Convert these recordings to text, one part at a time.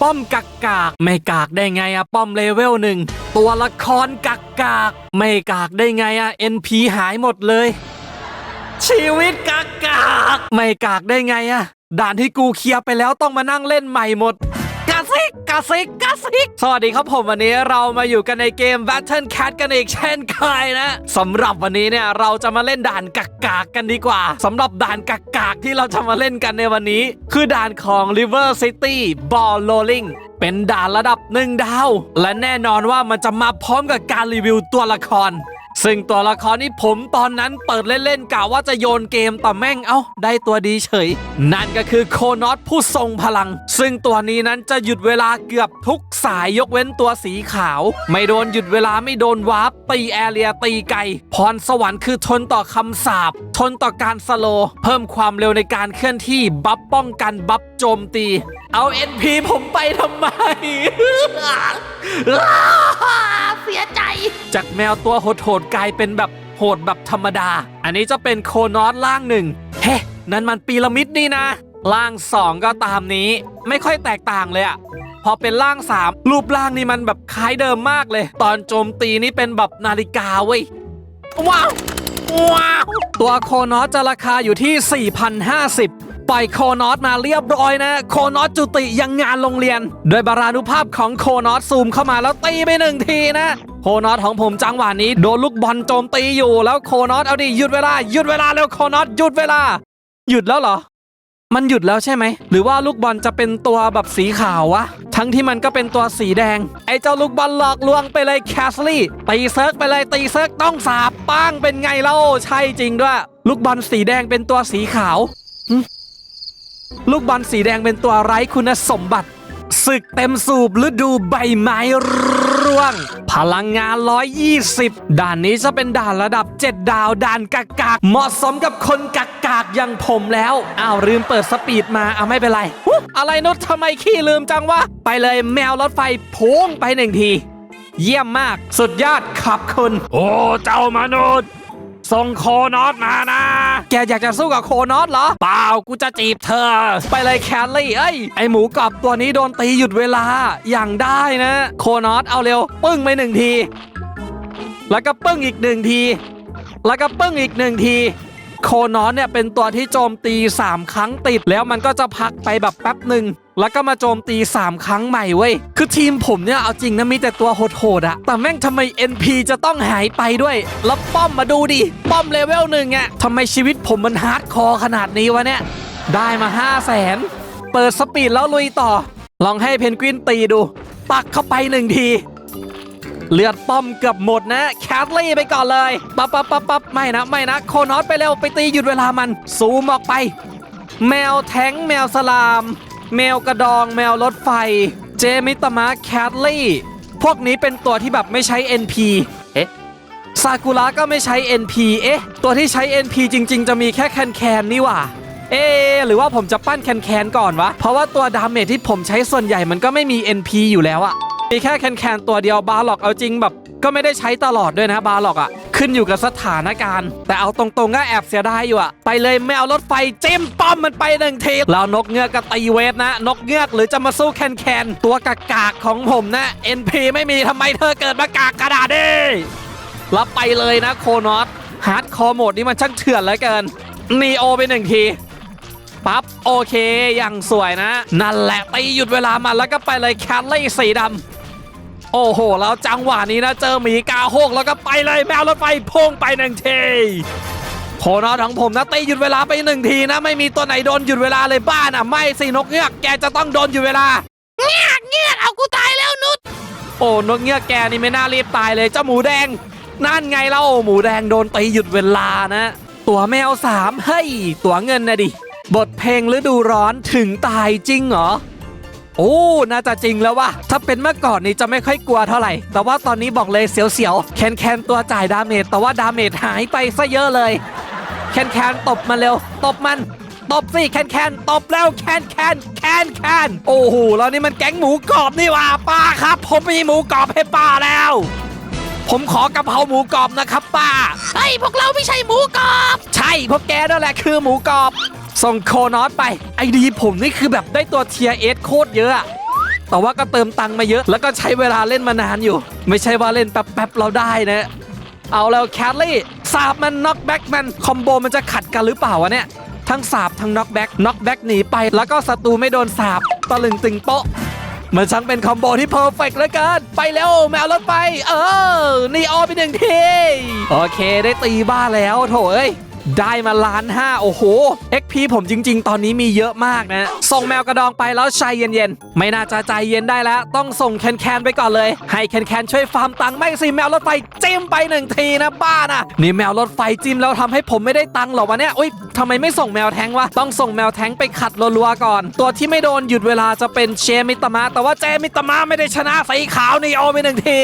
ป้อมกักกาก ไม่กากได้ไงอะป้อมเลเวลหนึ่งตัวละครกักกาก ไม่กากได้ไงอะ NP หายหมดเลย ชีวิตกักกาก ไม่กากได้ไงอะด่านที่กูเคลียร์ไปแล้วต้องมานั่งเล่นใหม่หมดกาซิกกาซิกกิกสวัสดีครับผมวันนี้เรามาอยู่กันในเกม Battle Cat กันอีกเช่นเคยนะสำหรับวันนี้เนี่ยเราจะมาเล่นด่านกักกากกันดีกว่าสำหรับด่านกักกากที่เราจะมาเล่นกันในวันนี้ คือด่านของ River City Ball Rolling เป็นด่านระดับหนึ่งดาว และแน่นอนว่ามันจะมาพร้อมกับการรีวิวตัวละคร ซึ่งตัวละครนี้ผมตอนนั้นเปิดเล่นๆกะว่าจะโยนเกมแต่แม่งเอ้า ได้ตัวดีเฉย นั่นก็คือโคนอสผู้ทรงพลัง ซึ่งตัวนี้นั้นจะหยุดเวลาเกือบทุกสายยกเว้นตัวสีขาว ไม่โดนหยุดเวลาไม่โดนวาร์ปตีแอเรียตีไกพรสวรรค์คือทนต่อคำสาปทนต่อการสโล เพิ่มความเร็วในการเคลื่อนที่บัฟป้องกันบัฟโจมตี เอา NP ผมไปทำไม เสียใจ จากแมวตัวโหดๆกลายเป็นแบบโหดแบบธรรมดา อันนี้จะเป็นโคนอสล่างหนึ่งเฮ้นั่นมันปีระมิดนี่นะ ล่างสองก็ตามนี้ไม่ค่อยแตกต่างเลยอะพอเป็นล่างสามรูปร่างนี่มันแบบคล้ายเดิมมากเลย ตอนโจมตีนี่เป็นแบบนาฬิกาเว้ยว้าวว้าวตัวโคนอสจะราคาอยู่ที่ 4,050 ปล่อยโคนอสมาเรียบร้อยนะ โคนอสจุติยังงานโรงเรียน โดยบารานุภาพของโคนอสซูมเข้ามาแล้วตีไปหนึ่งทีนะโคนอสของผมจังหวะนี้โดนลูกบอลโจมตีอยู่แล้วโคนอสเอาดิหยุดเวลาหยุดเวลาแล้วโคนอสหยุดเวลา หยุดแล้วเหรอ มันหยุดแล้วใช่ไหม หรือว่าลูกบอลจะเป็นตัวแบบสีขาววะ ทั้งที่มันก็เป็นตัวสีแดง ไอ้เจ้าลูกบอลหลอกลวงไปเลยแคสลี่ตีเซิร์กไปเลยตีเซิร์กต้องสาบป้างเป็นไงเล่าใช่จริงด้วย ลูกบอลสีแดงเป็นตัวสีขาว ลูกบอลสีแดงเป็นตัวไร้คุณสมบัติศึกเต็มสูบฤดูใบไม้ร่วง พลังงาน 120 ด่านนี้จะเป็นด่านระดับ 7 ดาวด่านกากากเหมาะสมกับคนกากากอย่างผมแล้ว อ้าวลืมเปิดสปีดมาเอาไม่เป็นไร อะไรนุชทำไมขี้ลืมจังวะ ไปเลยแมวรถไฟพุ่งไปหนึ่งที เยี่ยมมากสุดยอดขอบคุณ โอ้ เจ้ามนุษย์ส่งโคนอสมานะ แกอยากจะสู้กับโคนอสเหรอ เปล่า กูจะจีบเธอ ไปเลยแคลรี่ เอ้ย ไอหมูกรอบตัวนี้โดนตีหยุดเวลา อย่างได้นะ โคนอสเอาเร็ว ปึ้งไปหนึ่งที แล้วก็ปึ้งอีกหนึ่งที แล้วก็ปึ้งอีกหนึ่งที โคนอนเนี่ยเป็นตัวที่โจมตี 3 ครั้งติด แล้วมันก็จะพักไปแบบแป๊บหนึ่งแล้วก็มาโจมตี 3 ครั้งใหม่เว้ย คือทีมผมเนี่ย เอาจริงนะมีแต่ตัวโหดๆอะแต่แม่งทำไม NP จะต้องหายไปด้วย แล้วป้อมมาดูดิ ป้อมเลเวลหนึ่งอะทำไมชีวิตผมมันฮาร์ดคอร์ขนาดนี้วะเนี่ย ได้มา 5 0 0แสนเปิดสปีดแล้วลุยต่อ ลองให้เพนกวินตีดู ปักเข้าไปหนึ่งที เลือดป้อมเกือบหมดนะ แคทลี่ไปก่อนเลยปั๊บปั๊บปั๊บปั๊บไม่นะ ไม่นะ โคนอสไปเร็ว ไปตีหยุดเวลามัน ซูมออกไป แมวแท้งแมวสลาม แมวกระดอง แมวรถไฟ เจมิตมะแคทลี่ พวกนี้เป็นตัวที่แบบไม่ใช้ NP เอ๊ะซากุระก็ไม่ใช้ NP เอ๊ะ ตัวที่ใช้ NP จริง ๆ จะมีแค่แคนแคนนี่หว่าเอ๊หรือว่าผมจะปั้นแคนแคนก่อนวะ เพราะว่าตัวดาเมจที่ผมใช้ส่วนใหญ่มันก็ไม่มี NP อยู่แล้วอะ มีแค่แคนแคนตัวเดียวบาร์ล็อกเอาจริงแบบ ก็ไม่ได้ใช้ตลอดด้วยนะบาร์ล็อกอะขึ้นอยู่กับสถานการณ์ แต่เอาตรงๆก็แอบเสียดายอยู่อะไปเลยไม่เอารถไฟจิ้มป้อมมันไปหนึ่งทีแล้วนกเงือกก็ตีเวทนะ นกเงือกหรือจะมาสู้แคนแคนตัวกากากของผมนะ NP ไม่มีทำไมเธอเกิดมากากกระดาษดิรับไปเลยนะโคนอสฮาร์ดคอร์โหมดนี้มันช่างเถื่อนเหลือเกินนีโอไปหนึ่งทีปั๊บโอเคอย่างสวยนะ นั่นแหละตีหยุดเวลามันแล้วก็ไปเลยแคลลี่สีดำ โอ้โห แล้วจังหวะนี้นะ เจอหมีกาโฮกแล้วก็ไปเลยแมวรถไฟพุ่งไปหนึ่งทีโคนอสของผมนะตีหยุดเวลาไปหนึ่งทีนะ ไม่มีตัวไหนโดนหยุดเวลาเลยบ้านอะ ไม่สินกเงือกแกจะต้องโดนหยุดเวลาเงียบเงียบเอากูตายแล้วนุชโอ้นกเงือกแกนี่ไม่น่ารีบตายเลยเจ้าหมูแดง นั่นไงเล่าหมูแดงโดนตีหยุดเวลานะ ตัวแมวสามเฮ้ยตัวเงินนะดิบทเพลงฤดูร้อนถึงตายจริงเหรอ โอ้น่าจะจริงแล้ววะถ้าเป็นเมื่อก่อนนี้จะไม่ค่อยกลัวเท่าไหร่ แต่ว่าตอนนี้บอกเลยเสียวๆแคนแคนตัวจ่ายดาเมจแต่ว่าดาเมจหายไปซะเยอะเลยแคนแคนตบมันเร็ว ตบมันตบสิแคนแคนตบแล้วแคนแคนแคนแคนโอ้โหแล้วนี่มันแก๊งหมูกรอบนี่หว่าป้าครับ ผมมีหมูกรอบให้ป้าแล้ว ผมขอกะเพราหมูกรอบนะครับป้าไอ้ยพวกเราไม่ใช่หมูกรอบ ใช่พวกแกนั่นแหละคือหมูกรอบ ส่งโคนอสไป ไอดีผมนี่คือแบบได้ตัวเทียเอสโคตรเยอะ แต่ว่าก็เติมตังค์มาเยอะ แล้วก็ใช้เวลาเล่นมานานอยู่ ไม่ใช่ว่าเล่นแป๊บๆเราได้นะ เอาแล้วแคทลี่สาบมันน็อกแบ็กมันคอมโบมันจะขัดกันหรือเปล่าวะเนี่ย ทั้งสาบทั้งน็อกแบ็กน็อกแบ็กหนีไป แล้วก็ศัตรูไม่โดนสาบตะลึงตึงโป๊ะมันช่างเป็นคอมโบที่เพอร์เฟกต์เหลือเกินไปแล้วแมวรถไฟเออ นี่ออไปหนึ่งที โอเคได้ตีบ้าแล้วโถเอ้ย ได้มาล้านห้าโอ้โห XP ผมจริง ๆ ตอนนี้มีเยอะมากนะ ส่งแมวกระดองไปแล้วใจเย็นๆ ไม่น่าจะใจเย็นได้แล้ว ต้องส่งแคนแคนไปก่อนเลย ให้แคนแคนช่วยฟาร์มตังค์ไม่สิแมวรถไฟจิ้มไปหนึ่งทีนะบ้านะนี่แมวรถไฟจิ้มแล้วทำให้ผมไม่ได้ตังค์หรอวะเนี่ยอุ้ยทำไมไม่ส่งแมวแทงวะต้องส่งแมวแทงไปขัดรัวๆก่อน ตัวที่ไม่โดนหยุดเวลาจะเป็นเชมิตมะแต่ว่าเจมิตมะไม่ได้ชนะสีขาวนี่โอไปหนึ่งที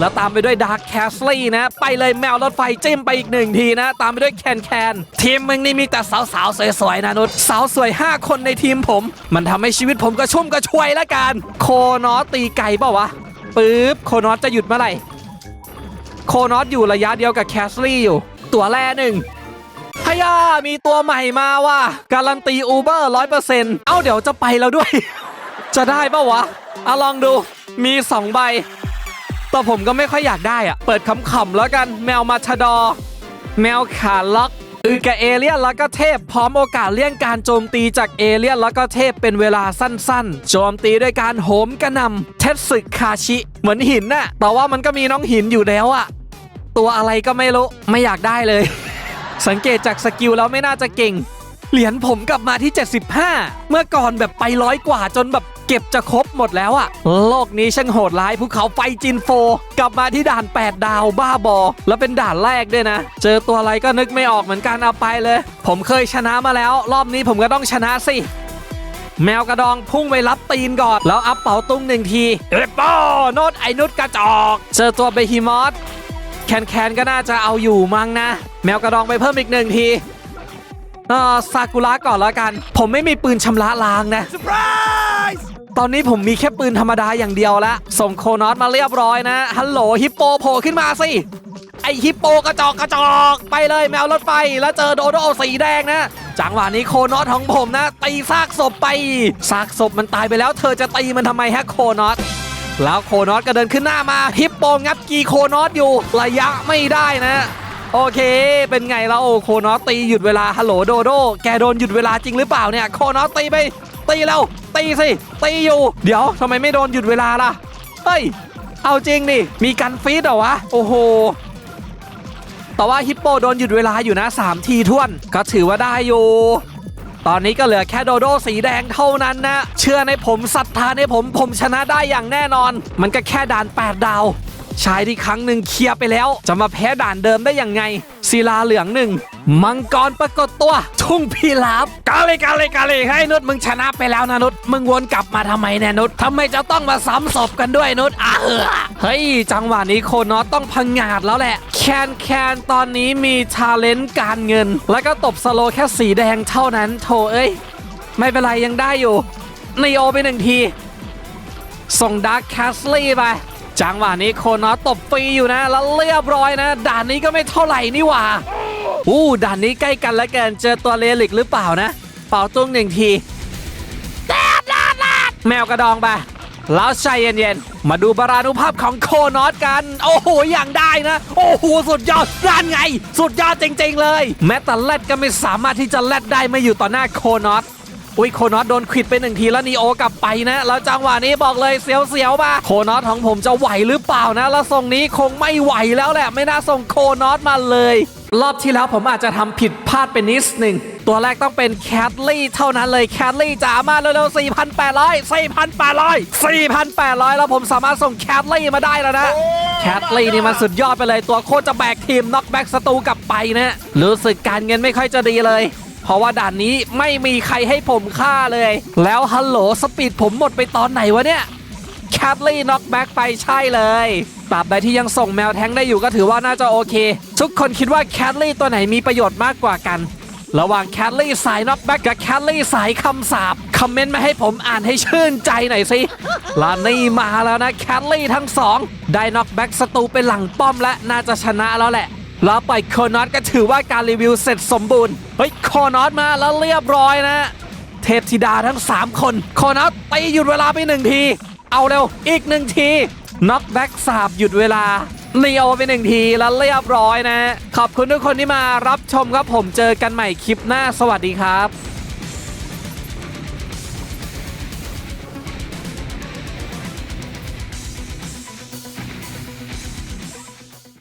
แล้วตามไปด้วยดาร์คแคสลี่นะ ไปเลยแมวรถไฟจิ้มไปอีกหนึ่งทีนะ ตามไปด้วยแคนแคนทีมมึงนี่มีแต่สาวๆสวยๆนะนุชสาวสวย 5 คนในทีมผม มันทำให้ชีวิตผมกระชุ่มกระชวยละกัน โคนอตีไก่เปล่าวะปึ๊บโคนอจะหยุดเมื่อไหร่โคนออยู่ระยะเดียวกับแคสลี่อยู่ ตัวแร่หนึ่งพยามีตัวใหม่มาว่ะ การันตีอูเบอร์ร้อยเปอร์เซ็นต์เอ้าเดี๋ยวจะไปแล้วด้วย จะได้ปะวะเอาลองดู มีสองใบ แต่ผมก็ไม่ค่อยอยากได้อะเปิดขำๆแล้วกัน แมวมาชดอ แมวขาล็อก อือกับเอเลี่ยนแล้วก็เทพ พร้อมโอกาสเลี่ยงการโจมตีจากเอเลี่ยนแล้วก็เทพเป็นเวลาสั้นๆ โจมตีด้วยการโหมกระนำเทสสึคาชิ เหมือนหินน่ะแต่ว่ามันก็มีน้องหินอยู่แล้วอะตัวอะไรก็ไม่รู้ ไม่อยากได้เลย สังเกตจากสกิลแล้วไม่น่าจะเก่ง เหรียญผมกลับมาที่ 75 เมื่อก่อนแบบไปร้อยกว่าจนแบบ ก็บจะครบหมดแล้วอะโลกนี้ช่างโหดร้ายภูเขาไฟจินโฟ กลับมาที่ด่าน 8 ดาวบ้าบอ แล้วเป็นด่านแรกด้วยนะ เจอตัวอะไรก็นึกไม่ออกเหมือนกันเอาไปเลย ผมเคยชนะมาแล้ว รอบนี้ผมก็ต้องชนะสิ แมวกระดองพุ่งไปรับตีนก่อน แล้วอัพเป๋าตุ้งหนึ่งทีเอ้ยป้อโนดไอนุดกระจอกเจอตัวเบฮิมอสแคนแคนก็น่าจะเอาอยู่มั้งนะ แมวกระดองไปเพิ่มอีกหนึ่งทีเออซากุระก่อนแล้วกัน ผมไม่มีปืนชำระล้างนะ ตอนนี้ผมมีแค่ปืนธรรมดาอย่างเดียวละส่งโคนอสมาเรียบร้อยนะ ฮัลโหลฮิปโปโผล่ขึ้นมาสิ ไอฮิปโปกระจอกกระจอกไปเลยแมวรถไฟ แล้วเจอโดโดสีแดงนะ จังหวะนี้โคนอสของผมนะตีซากศพไป ซากศพมันตายไปแล้ว เธอจะตีมันทำไมฮะโคนอสแล้วโคนอสก็เดินขึ้นหน้ามาฮิปโปงับกีโคนอสอยู่ระยะไม่ได้นะโอเค เป็นไงแล้วโอโคนอสตีหยุดเวลาฮัลโหลโดโด แกโดนหยุดเวลาจริงหรือเปล่าเนี่ย โคนอสตีไป ตีแล้วตีสิตีอยู่ เดี๋ยวทำไมไม่โดนหยุดเวลาล่ะ เฮ้ย เอาจริงดิมีกันฟีดเหรอวะ โอ้โหแต่ว่าฮิปโปโดนหยุดเวลาอยู่นะ 3 ทีท่วน ก็ถือว่าได้อยู่ ตอนนี้ก็เหลือแค่โดโดสีแดงเท่านั้นนะ เชื่อในผมศรัทธาในผมผมชนะได้อย่างแน่นอน มันก็แค่ด่าน 8 ดาว ชายที่ครั้งหนึ่งเคลียร์ไปแล้ว จะมาแพ้ด่านเดิมได้ยังไง ศิลาเหลืองหนึ่งมังกรปรากฏตัว ทุ่งพีลาบกาเลยกาเลยกาเลยให้นุชมึงชนะไปแล้วนะนุชมึงวนกลับมาทำไมเนี่ยนุชทำไมจะต้องมาซ้ำศพกันด้วยนุชอะเออเฮ้ย จังหวะนี้โคนอสต้องพังงาดแล้วแหละ แคนแคนตอนนี้มีทาเลนต์การเงิน แล้วก็ตบสโลว์แค่สีแดงเท่านั้นโถเอ้ย ไม่เป็นไรยังได้อยู่นโอไปหนึ่งที ส่งดาร์คแคสลี่ไป จังหวะนี้โคนอสตบฟรีอยู่นะ แล้วเรียบร้อยนะ ด่านนี้ก็ไม่เท่าไหร่นี่หว่าอู้ด่านนี้ใกล้กันแล้วกันเจอตัวเลลิกหรือเปล่านะ เป่าตุ้งหนึ่งทีแดดแดดแมวกระดองไปแล้วใจเย็นๆ มาดูบารานุภาพของโคนอสกัน โอ้โห อย่างได้นะ โอ้โห สุดยอดด้านไง สุดยอดจริงๆเลย แม้แต่แรดก็ไม่สามารถที่จะแรดได้ไม่อยู่ต่อหน้าโคนอส อุ้ยโคนอสโดนขิดไปหนึ่งทีแล้วนีโอกลับไปนะ แล้วจังหวะนี้บอกเลยเสียวๆมาโคนอสของผมจะไหวหรือเปล่านะ แล้วทรงนี้คงไม่ไหวแล้วแหละ ไม่น่าส่งโคนอสมาเลย รอบที่แล้วผมอาจจะทำผิดพลาดไปนิดหนึ่งตัวแรกต้องเป็นแคทลี่เท่านั้นเลยแคทลี่จ๋ามาเร็วๆ4,800 4,800 4,800 แล้วผมสามารถส่งแคทลี่มาได้แล้วนะแคทลี่นี่มันสุดยอดไปเลยตัวโคตรจะแบกทีมน็อกแบ็กศัตรูกลับไปนะรู้สึกการเงินไม่ค่อยจะดีเลย เพราะว่าด่านนี้ไม่มีใครให้ผมฆ่าเลย แล้วฮัลโหลสปีดผมหมดไปตอนไหนวะเนี่ยแคทลี่น็อกแบ็กไปใช่เลยตราบใดที่ยังส่งแมวแท้งได้อยู่ก็ถือว่าน่าจะโอเค ทุกคนคิดว่าแคทลี่ตัวไหนมีประโยชน์มากกว่ากัน ระหว่างแคทลี่สายน็อกแบ็กกับแคทลี่สายคำสาบคอมเมนต์มาให้ผมอ่านให้ชื่นใจหน่อยสิลานี่มาแล้วนะแคทลี่ทั้งสองได้น็อกแบ็กศัตรูเป็นหลังป้อมและน่าจะชนะแล้วแหละ แล้วปคอนอตก็ถือว่าการรีวิวเสร็จสมบูรณ์ เฮ้ยคอนอตมาแล้วเรียบร้อยนะ เทพธิดาทั้ง 3 คน คอนอตตีหยุดเวลาไปหนึ่งที เอาเร็ว อีกหนึ่งทีน็อกแบ็กสาบหยุดเวลาเลียวไปหนึ่งทีแล้วเรียบร้อยนะ ขอบคุณทุกคนที่มารับชมครับผมเจอกันใหม่คลิปหน้าสวัสดีครับ